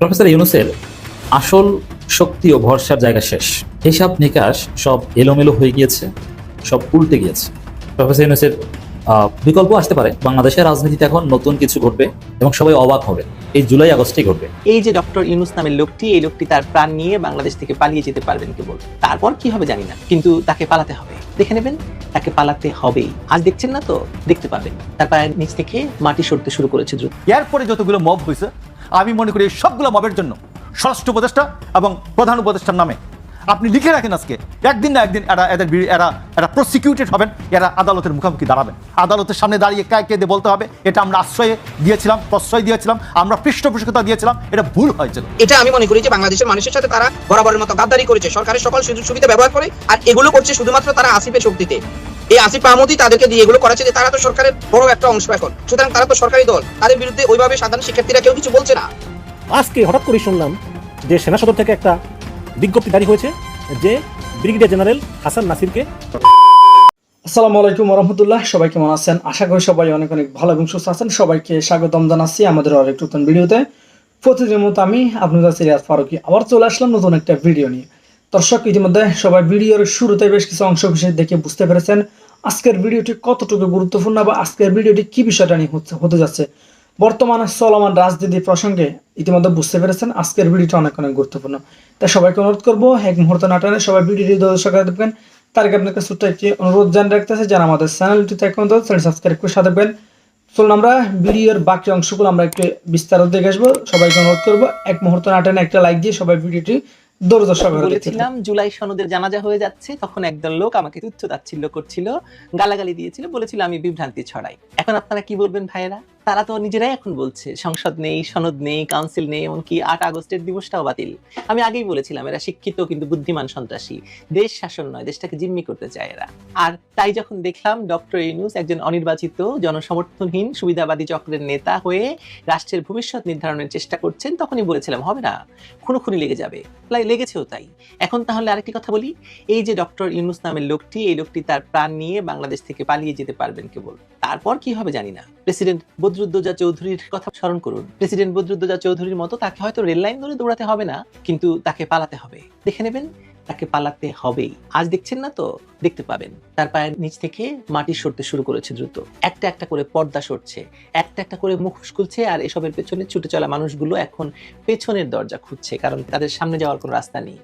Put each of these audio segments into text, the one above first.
Professor ইউনুসের আসল শক্তি ও ভরসার জায়গা শেষ। হিসাব নিকাশ সব এলোমেলো হয়ে গিয়েছে সব উল্টে গিয়েছে। প্রফেসর ইউনুসের বিকল্প আসতে পারে। বাংলাদেশের রাজনীতিতে এখন নতুন কিছু ঘটবে এবং সবাই অবাক হবে। এই জুলাই আগস্টেই ঘটবে। এই যে ডক্টর ইউনুস নামের লোকটি এই লোকটি তার প্রাণ নিয়ে বাংলাদেশ থেকে পালিয়ে যেতে পারবেন কেবল। তারপর কি হবে জানি না কিন্তু তাকে পালাতে হবে। দেখে নেবেন তাকে পালাতে হবেই। আজ দেখছেন না তো? দেখতে পাবেন। তার পায়ের নিচ থেকে মাটি সরতে শুরু করেছে দ্রুত। এরপরে যতগুলো মব হয়েছে আমি মনে করি এই সবগুলো মবের জন্য। স্বরাষ্ট্র উপদেষ্টা এবং প্রধান উপদেষ্টার নামে। আপনি লিখে রাখেন আজকে, একদিন না একদিন এরা এদের এরা এরা প্রসিকিউটেড হবেন, এরা আদালতের মুখোমুখি দাঁড়াবেন। আদালতের সামনে দাঁড়িয়ে কে কে দিয়ে বলতে হবে, এটা আমরা আশ্রয়ে দিয়েছিলাম, প্রশ্রয় দিয়েছিলাম, আমরা পৃষ্ঠপোষকতা দিয়েছিলাম, এটা ভুল হয়েছিল। এটা আমি মনে করি যে বাংলাদেশের মানুষের সাথে তারা বরাবরের মতো গাদ্দারি করেছে। সরকারের সকল সুযোগ সুবিধা ব্যবহার করে, আর এগুলো করছে শুধুমাত্র তারা আসিফের শক্তিতে। এই আসিফ মাহমুদই তাদেরকে দিয়ে এগুলো করাচ্ছে যে তারা তো সরকারের বড় একটা অংশ এখন। সুতরাং তারা তো সরকারি দল। তাদের বিরুদ্ধে ওইভাবে সাধারণ শিক্ষার্থীরা কেউ কিছু বলছে না। আজকে হঠাৎ করে শুনলাম যে সেনা সদর থেকে একটা বিজ্ঞপ্তি জারি হয়েছে যে ব্রিগেডিয়ার জেনারেল হাসান নাসিরকে আসসালামু আলাইকুম রহমতুল্লাহ। সবাই কেমন আছেন? আশা করি সবাই অনেক অনেক ভালো এবং সুস্থ আছেন। সবাইকে স্বাগতম জানাচ্ছি আমাদের আরেক নতুন ভিডিওতে। প্রতিদিনের মতো আমি আপনাদের সিরিয়াস ফারুকি আবার চলে আসলাম নতুন একটা ভিডিও নিয়ে। দর্শক ইতিমধ্যে সবাই ভিডিওর শুরুতে বেশ কিছু অংশ বিশেষ দেখে বুঝতে পেরেছেন। আজকের ভিডিওটি কতটুকু গুরুত্বপূর্ণ বা আজকের ভিডিওটি কি বিষয়টা নিয়ে হচ্ছে, হতে যাচ্ছে? বর্তমানে চলমান রাজনীতি প্রসঙ্গে ইতিমধ্যে বুঝতে পেরেছেন আজকের ভিডিওটা অনেক অনেক গুরুত্বপূর্ণ। তাই সবাইকে অনুরোধ করব, এক মুহূর্ত নাটানে সবাই ভিডিওটি দর্শক দেখবেন। তার আগে আপনাকে ছোট্ট একটি অনুরোধ জানিয়ে রাখতেছে যারা আমাদের চ্যানেলটিতে এখন চ্যানেল সাবস্ক্রাইব করে সাথে দেবেন চলুন আমরা ভিডিওর বাকি অংশগুলো আমরা একটু বিস্তারিত দেখে আসব। সবাইকে অনুরোধ করব, এক মুহূর্ত নাটানে একটা লাইক দিয়ে সবাই ভিডিওটি বলেছিলাম, জুলাই সনদের জানাজা হয়ে যাচ্ছে, তখন একদল লোক আমাকে তুচ্ছ তাচ্ছিল্য করছিল, গালাগালি দিয়েছিল, বলেছিল আমি বিভ্রান্তি ছড়াই। এখন আপনারা কি বলবেন ভাইয়েরা? তারা তো নিজেরাই এখন বলছে, সংসদ নেই, সনদ নেই কাউন্সিল নেই, এমনকি আট আগস্টের দিবসটাও বাতিল। আমি আগেই বলেছিলাম, এরা শিক্ষিত কিন্তু বুদ্ধিমান সন্ত্রাসী। দেশ শাসন নয়, দেশটাকে জিম্মি করতে চায় এরা। আর তাই যখন দেখলাম ডক্টর ইউনুস একজন অনির্বাচিত, জনসমর্থনহীন, সুবিধাবাদী চক্রের নেতা হয়ে রাষ্ট্রের ভবিষ্যৎ নির্ধারণের চেষ্টা করছেন, তখনই বলেছিলাম, হবে না, খুনোখুনি লেগে যাবে। লেগেছেও তাই। এখন তাহলে আরেকটি কথা বলি। এই যে ডক্টর ইউনুস নামের লোকটি, এই লোকটি তার প্রাণ নিয়ে বাংলাদেশ থেকে পালিয়ে যেতে পারবেন কেবল। তারপর কি হবে জানি না। প্রেসিডেন্ট বদরুদ্দোজা চৌধুরীর কথা স্মরণ করুন। প্রেসিডেন্ট বদরুদ্দোজা চৌধুরীর মতো তাকে হয়তো রেল লাইন ধরে দৌড়াতে হবে না, কিন্তু তাকে পালাতে হবে। দেখে নেবেন, তাকে পালাতে হবেই। আজ দেখছেন না তো? দেখতে পাবেন। তার পায়ের নিচ থেকে মাটি সরতে শুরু করেছে দ্রুত। একটা একটা করে পর্দা সরছে, একটা একটা করে মুখোশ খুলছে, আর এসবের পেছনে ছুটে চলা মানুষগুলো এখন পেছনের দরজা খুঁজছে, কারণ তাদের সামনে যাওয়ার কোনো রাস্তা নেই।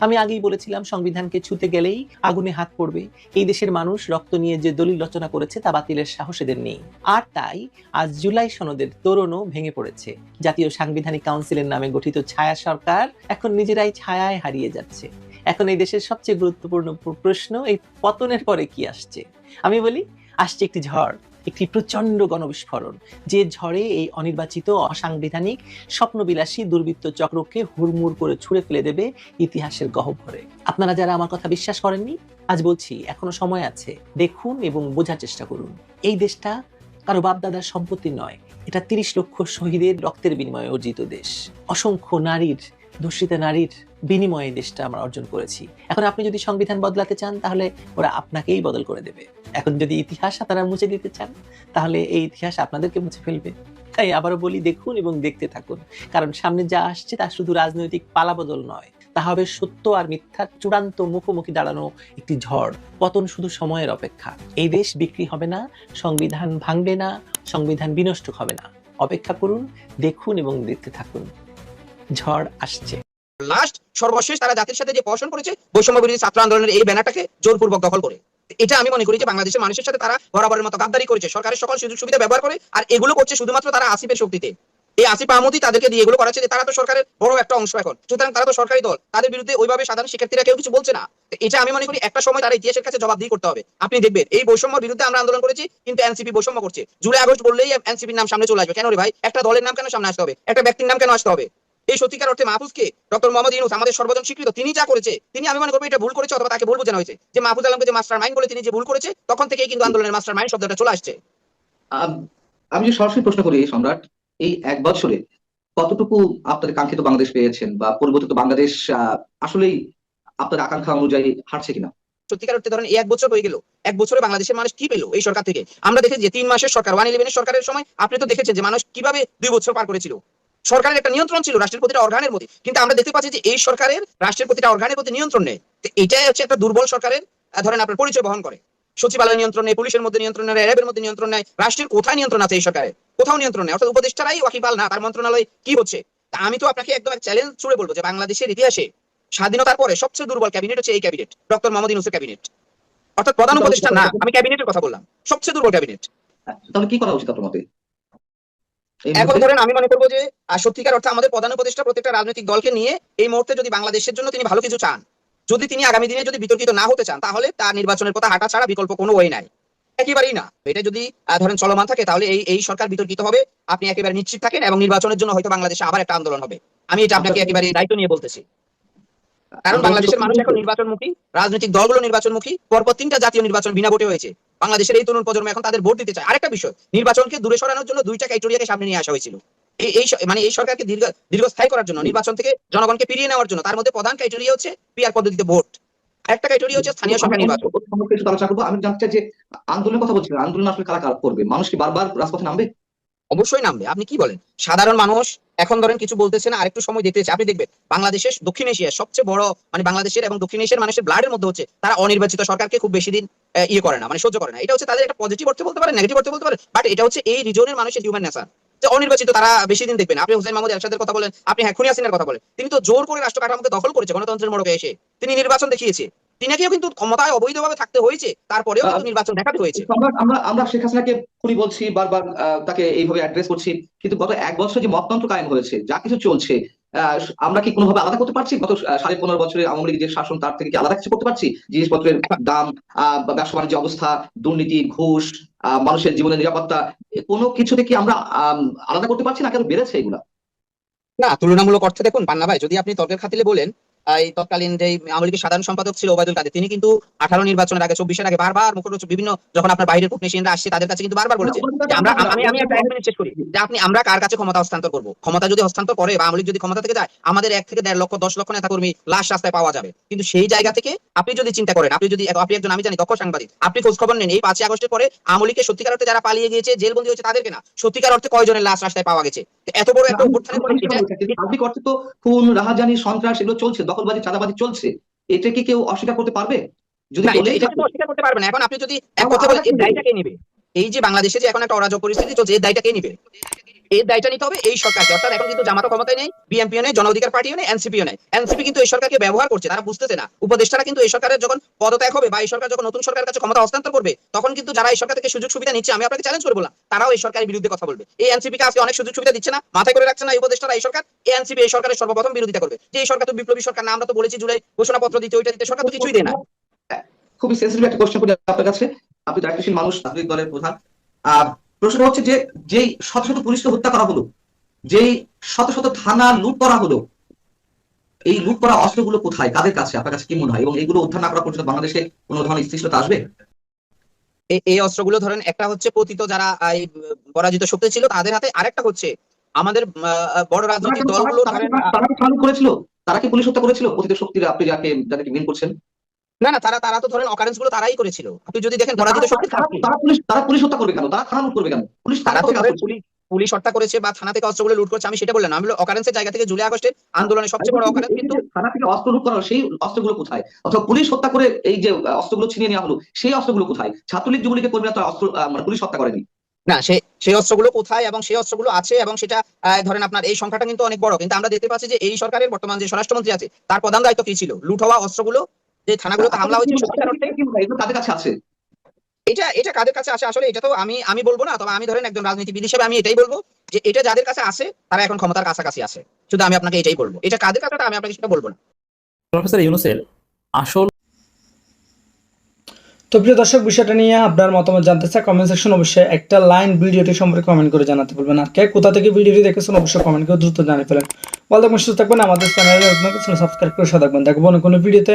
আমি আগেই বলেছিলাম, সংবিধানকে ছুতে গেলেই আগুনে হাত পড়বে। এই দেশের মানুষ রক্ত নিয়ে যে দলিল রচনা করেছে তা বাতিলের সাহস এদের নেই। আর তাই আজ জুলাই সনদের তোরণও ভেঙে পড়েছে। জাতীয় সাংবিধানিক কাউন্সিলের নামে গঠিত ছায়া সরকার এখন নিজেরাই ছায়ায় হারিয়ে যাচ্ছে। এখন এই দেশের সবচেয়ে গুরুত্বপূর্ণ প্রশ্ন, এই পতনের পরে কি আসছে? আমি বলি, আসছে একটি ঝড়। একটি প্রচণ্ড গণবিস্ফোরণ, যে ঝড়ে এই অনির্বাচিত, অসাংবিধানিক, স্বপ্নবিলাসী দুর্বৃত্ত চক্রকে হুড়মুড় করে ছুঁড়ে ফেলে দেবে ইতিহাসের গহ্বরে। আপনারা যারা আমার কথা বিশ্বাস করেননি, আজ বলছি, এখনও সময় আছে, দেখুন এবং বোঝার চেষ্টা করুন। এই দেশটা কারও বাপদাদার সম্পত্তি নয়, এটা তিরিশ লক্ষ শহীদের রক্তের বিনিময়ে অর্জিত দেশ। অসংখ্য নারীর ধর্ষিতা নারীর বিনিময়ে দেশটা আমরা অর্জন করেছি। এখন আপনি যদি সংবিধান বদলাতে চান, তাহলে ওরা আপনাকেই বদল করে দেবে। এখন যদি ইতিহাস তারা মুছে দিতে চান, তাহলে এই ইতিহাস আপনাদেরকে মুছে ফেলবে। তাই আবারও বলি, দেখুন এবং দেখতে থাকুন। কারণ সামনে যা আসছে তা শুধু রাজনৈতিক পালাবদল নয়, তা হবে সত্য আর মিথ্যার চূড়ান্ত মুখোমুখি দাঁড়ানো একটি ঝড়। পতন শুধু সময়ের অপেক্ষা। এই দেশ বিক্রি হবে না, সংবিধান ভাঙবে না, সংবিধান বিনষ্ট হবে না। অপেক্ষা করুন, দেখুন এবং দেখতে থাকুন। ঝড় আসছে। লাস্ট, সর্বশেষ তারা জাতির সাথে যে প্রশাসন করেছে, বৈষম্য বিরোধী ছাত্র আন্দোলনের এই ব্যানারটাকে জোরপূর্বক দখল করে। এটা আমি মনে করি যে বাংলাদেশের মানুষের সাথে তারা বরাবরের মতো গাদ্দারি করেছে। সরকারের সকল সুযোগ সুবিধা ব্যবহার করে আর এগুলো করছে শুধুমাত্র তারা আসিফের শক্তিতে। এই আসিফ মাহমুদই তাদেরকে দিয়ে এগুলো করাচ্ছে যে তারা তো সরকারের বড় একটা অংশ এখন। সুতরাং তারা তো সরকারি দল। তাদের বিরুদ্ধে ওইভাবে সাধারণ শিক্ষার্থীরা কেউ কিছু বলছে না। এটা আমি মনে করি একটা সময় তারা ইতিহাসের কাছে জবাব জবাবদিহি করতে হবে। আপনি দেখবেন, এই বৈষম্যের বিরুদ্ধে আমরা আন্দোলন করেছি, কিন্তু এনসিপি বৈষম্য করছে। জুলাই আগস্ট বললেই এনসিপির নাম সামনে চলে আসবে। কেন রে ভাই? একটা দলের নাম কেন সামনে আসতে হবে? একটা ব্যক্তির নাম কেন আসতে হবে? এই সত্যিকার অর্থে মাহফুজকে ডক্টর মোহাম্মদ ইউনুস আমাদের সর্বজন স্বীকৃত তিনি যা করেছে তিনি আমি মনে করব এটা ভুল করেছে অথবা তাকে ভুল বোঝানো হয়েছে। যে মাহফুজ আলমকে যে মাস্টার মাইন্ড বলে তিনি যে ভুল করেছে তখন থেকেই কিন্তু আন্দোলনের মাস্টার মাইন্ড শব্দটা চলে আসছে। আমি যদি সরাসরি প্রশ্ন করি সম্রাট এই এক বছরে কতটুকু আপনাদের কাঙ্ক্ষিত বাংলাদেশ পেয়েছেন বা পরিবর্তিত বাংলাদেশ আসলেই আপনার আকাঙ্ক্ষা অনুযায়ী হাঁটছে কিনা? সত্যিকার অর্থে ধরেন এক বছর হয়ে গেল। এক বছরে বাংলাদেশের মানুষ কি পেল এই সরকার থেকে? আমরা দেখেছি যে তিন মাসের সরকার ওয়ান ইলেভেনের সরকারের সময় আপনি তো দেখেছেন যে মানুষ কীভাবে দুই বছর পার করেছিল। সরকারের একটা নিয়ন্ত্রণ ছিল রাষ্ট্রের প্রতিটা অর্গানের মধ্যে। কিন্তু আমরা দেখতে পাচ্ছি যে এই সরকারের রাষ্ট্রের প্রতিটা অর্গানের প্রতি নিয়ন্ত্রণ নেই। তো এটাই হচ্ছে একটা দুর্বল সরকারের ধরেন আপনার পরিচয় বহন করে। সচিবালয় নিয়ন্ত্রণ নেই পুলিশের মধ্যে নিয়ন্ত্রণ নেই র্যাবের মধ্যে নিয়ন্ত্রণ নেই রাষ্ট্রের কোথায় নিয়ন্ত্রণ আছে এই সরকারের? কোথাও নিয়ন্ত্রণ নেই। অর্থাৎ উপদেষ্টারাই ওয়াকিপাল না তার মন্ত্রণালয় কি হচ্ছে? আমি তো আপনাকে একদম এক চ্যালেঞ্জ ছুড়ে বলব যে বাংলাদেশের ইতিহাসে স্বাধীনতার পরে সবচেয়ে দুর্বল ক্যাবিনেট হচ্ছে এই ক্যাবিনেট ডক্টর মোহাম্মদ ইউনুসের ক্যাবিনেট। অর্থাৎ প্রধান উপদেষ্টা না আমি ক্যাবিনেটের কথা বললাম সবচেয়ে দুর্বল ক্যাবিনেট। তাহলে কি করা উচিত আপনার মতে? এখন ধরেন আমি মনে করব যে সত্যিকার অর্থে আমাদের প্রধান উপদেষ্টা প্রত্যেকটা রাজনৈতিক দলকে নিয়ে এই মুহূর্তে যদি বাংলাদেশের জন্য তিনি ভালো কিছু চান যদি তিনি আগামী দিনে যদি বিতর্কিত না হতে চান তাহলে তার নির্বাচনের কথা হাঁটা ছাড়া বিকল্প কোনো ওয়ে নাই। একেবারেই না। এটা যদি ধরেন চলমান থাকে তাহলে এই এই সরকার বিতর্কিত হবে আপনি একেবারে নিশ্চিত থাকেন এবং নির্বাচনের জন্য হয়তো বাংলাদেশে আবার একটা আন্দোলন হবে। আমি এটা আপনাকে একেবারে দায়িত্ব নিয়ে বলতেছি। কারণ বাংলাদেশের মানুষ এখন নির্বাচনমুখী রাজনৈতিক দলগুলো নির্বাচনমুখী পরপর তিনটা জাতীয় নির্বাচন বিনা ভোটে হয়েছে। বাংলাদেশের এই তরুণ প্রজন্ম এখন তাদের ভোট দিতে চায়। আরেকটা বিষয় নির্বাচনকে দূরে সরানোর জন্য দুইটা ক্রাইটেরিয়াকে সামনে নিয়ে আসা হয়েছিল। এই মানে এই সরকারকে দীর্ঘ দীর্ঘস্থায়ী করার জন্য নির্বাচন থেকে জনগণকে ফিরিয়ে নেওয়ার জন্য তার মধ্যে প্রধান ক্রাইটেরিয়া হচ্ছে পিআর পদ্ধতিতে ভোট। আরেকটা ক্রাইটেরিয়া হচ্ছে স্থানীয় সরকার নির্বাচন। কিছু আমি জানতে চাই যে আন্দোলনের কথা বলছিলেন আন্দোলন আসলে কারা কারা করবে? মানুষকে বারবার রাজপথে নামবে? অবশ্যই নামবে। আপনি কি বলেন? সাধারণ মানুষ এখন ধরেন কিছু বলতেছে না, আরেকটু সময় দেখতে আপনি দেখবেন, বাংলাদেশের, দক্ষিণ এশিয়ার সবচেয়ে বড় মানে বাংলাদেশের এবং দক্ষিণ এশিয়ার মানুষের ব্লাডের মধ্যে হচ্ছে, তারা অনির্বাচিত সরকারকে খুব বেশি দিন ইয়ে করে না মানে সহ্য করে না। এটা হচ্ছে তাদের একটা পজিটিভ অর্থে বলতে পারে নেগেটিভ অর্থে বলতে পারে বাট এটা হচ্ছে এই রিজনের মানুষের হিউম্যান নেচার যে অনির্বাচিত তারা বেশি দিন দেখবেন আপনি হোসেন মাহমুদ এরশাদের কথা বলেন, আপনি হ্যাঁ খুনি কথা বলেন। তিনি তো জোর করে রাষ্ট্র কাঠামোকে দখল করেছে গণতন্ত্রের মোড়কে এসে। তিনি নির্বাচন দেখিয়েছে। তিনাকেও কিন্তু ক্ষমতায় অবৈধভাবে থাকতে হয়েছে তারপরেও কিন্তু নির্বাচন দেখাতে হয়েছে। আমরা আমরা শেখ হাসিনাকে খুনি বলছি বারবার তাকে এইভাবে অ্যাড্রেস করছি কিন্তু গত এক বছর যে মততন্ত্র কায়েম হয়েছে যা কিছু চলছে আমরা কি কোনোভাবে আলাদা করতে পারছি? গত সাড়ে পনেরো বছরের আওয়ামী লীগের যে শাসন তার থেকে কি আলাদা কিছু করতে পারছি? জিনিসপত্রের দাম ব্যবসা বাণিজ্য অবস্থা দুর্নীতি ঘুষ আহ, মানুষের জীবনের নিরাপত্তা কোনো কিছুতে কি আমরা আম, আলাদা করতে পারছি না? কেন বেড়েছে এগুলা? না তুলনামূলক অর্থে দেখুন পান্না ভাই যদি আপনি তর্কের খাতিলে বলেন এই তৎকালীন যে আওয়ামী লীগের সাধারণ সম্পাদক ছিল ওবায়দুল কাদের তিনি কিন্তু আঠারো নির্বাচনের আগে চব্বিশের আগে বারবার মুখরোচ বিভিন্ন যখন আপনার বাইরের টেকনিশিয়ানরা আসছে তাদের কাছে কিন্তু বারবার বলেছে আমরা আমি আমি একটা এক মিনিট শেষ করি যে আপনি আমরা কার কাছে ক্ষমতা হস্তান্তর করব? ক্ষমতা যদি হস্তান্তর করে বা আওয়ামী যদি ক্ষমতা থেকে যায় আমাদের এক থেকে দেড় লক্ষ দশ লক্ষ নেতা কর্মী লাশ রাস্তায় পাওয়া যাবে। কিন্তু সেই জায়গা থেকে আপনি যদি চিন্তা করেন আপনি যদি আপনি একজন আমি জানি দক্ষ সাংবাদিক আপনি খোঁজ খবর নেন এই পাঁচই আগস্টের পরে আওয়ামী লীগের সত্যিকার অর্থে যারা পালিয়ে গিয়েছে জেলবন্দি হয়েছে তাদেরকে না সত্যিকার অর্থে কয়জনের লাশ রাস্তায় পাওয়া গেছে? এত বড় একটা অভ্যুত্থানের পরে এটা- সার্বিক অর্থে তো খুন রাহাজানি সন্ত্রাস এগুলো চলছে। দখলবাজি চাঁদাবাজি চলছে এটা কি কেউ অস্বীকার করতে পারবে? যদি এটা অস্বীকার করতে পারবে না। এখন আপনি যদি এক কথা বলেন আমরা এর দায়টা কে নিবে? এই যে বাংলাদেশে যে এখন একটা অরাজক পরিস্থিতি চলছে এই দায়টা কে নিবে? এর দায়টা নিতে হবে, এই সরকারকে। অর্থাৎ এখন কিন্তু জামাত ক্ষমতায় নেই বিএনপিও নেই জন অধিকার পার্টিও নেই এনসিপিও নেই। এনসিপি কিন্তু এই সরকারকে ব্যবহার করছে, তারা বুঝতেছে না। উপদেষ্টারা কিন্তু এই সরকারের যখন পদত্যাগ হবে বা এই সরকার যখন নতুন সরকারের কাছে ক্ষমতা হস্তান্তর করবে, তখন কিন্তু যারা এই সরকার থেকে সুযোগ সুবিধা নিচ্ছে, আমি আপনাকে চ্যালেঞ্জ করে বললাম, তারাও এই সরকারের বিরুদ্ধে কথা বলবে। এই এনসিপি কে আজকে অনেক সুযোগ সুবিধা দিচ্ছে না, মাথায় করে রাখছে না এই উপদেষ্টারা এই সরকার, এই এনসিপি এই সরকারের সর্বপ্রথম বিরোধিতা করবে। যে এই সরকার তো বিপ্লবী সরকার না, আমরা তো বলেছি জুলাই ঘোষণাপত্র দিতে, ওইটা দিতে, সরকার তো কিছুই দেয় না। খুবই সেন্সিটিভ একটা কোশ্চেন করি আপনার কাছে। আপনি দায়িত্বশীল মানুষ রাজনৈতিক দলের প্রধান। প্রশ্ন হচ্ছে যে যেই শত শত পুলিশকে হত্যা করা হলো যেই শত শত থানা লুট করা হলো এই লুট করা অস্ত্রগুলো কোথায়? কাদের কাছে? আপনার কাছে কি মনে হয়? এবং এইগুলো উদ্ধার না করা পর্যন্ত বাংলাদেশে কোনো ধরনের স্থিতিশীলতা আসবে? এই- অস্ত্রগুলো ধরেন একটা হচ্ছে পতিত যারা এই পরাজিত শক্তি ছিল তাদের হাতে আরেকটা হচ্ছে আমাদের বড় রাজনৈতিক দলগুলো তারা কি- করেছিল? তারা কি পুলিশ হত্যা করেছিল? পতিত শক্তির আপনি যাকে যাদেরকে মেন করছেন? না না তারা তারা তো ধরেন অকারেন্সগুলো তারাই করেছিল। আপনি যদি দেখেন পরাজিত শক্তি তারা পুলিশ তারা পুলিশ হত্যা করবে কেন? তারা থানা লুট করবে কেন? পুলিশ তারা তো। পুলিশ পুলিশ হত্যা করেছে বা থানা থেকে অস্ত্রগুলো লুট করছে আমি সেটা বললাম। আমি অকারেন্সের জায়গা থেকে জুলাই আগস্টের আন্দোলনের সবচেয়ে বড় অকারেন্স কিন্তু থানা থেকে অস্ত্র লুট করা সেই অস্ত্রগুলো কোথায়? অথবা পুলিশ হত্যা করে এই যে অস্ত্রগুলো ছিনিয়ে নেওয়া হলো সেই অস্ত্রগুলো কোথায়? ছাত্রলীগ যুবলীগের কর্মীরা তো অস্ত্র মানে পুলিশ হত্যা করেনি? না সে সেই অস্ত্রগুলো কোথায় এবং সেই অস্ত্রগুলো আছে এবং সেটা আহ, ধরেন আপনার এই সংখ্যাটা কিন্তু অনেক বড়। কিন্তু আমরা দেখতে পাচ্ছি যে এই সরকারের বর্তমান যে স্বরাষ্ট্রমন্ত্রী আছে তার প্রধান দায়িত্ব কি ছিল? লুট হওয়া অস্ত্রগুলো যে থানাগুলোতে হামলা হয়েছে সত্যিকার অর্থে তাদের কাছে আছে? এটা এটা কাদের কাছে আসে? আসলে এটা তো আমি আমি বলব না তবে আমি ধরেন একজন রাজনীতিবিদ হিসেবে আমি এটাই বলব যে এটা যাদের কাছে আছে তারা এখন ক্ষমতার কাছাকাছি আছে। শুধু আমি আপনাকে এটাই বলব। এটা কাদের কাছে আমি আপনাকে সেটা বলব না। প্রফেসর ইউনুসের আসল তো প্রিয় দর্শক বিষয়টা নিয়ে আপনার মতামত জানতে চাই কমেন্ট সেকশন অবশ্যই একটা লাইন ভিডিওটি সম্পর্কে কমেন্ট করে জানাতে বলবেন। আর কে কোথা থেকে ভিডিওটি দেখেছেন অবশ্যই কমেন্ট করে দ্রুত জানিয়ে ফেলেন। ভালো থাকবেন সুস্থ থাকবেন আমাদের চ্যানেলে সাবস্ক্রাইব করে সাথে থাকবেন। দেখব অন্য কোনো ভিডিওতে।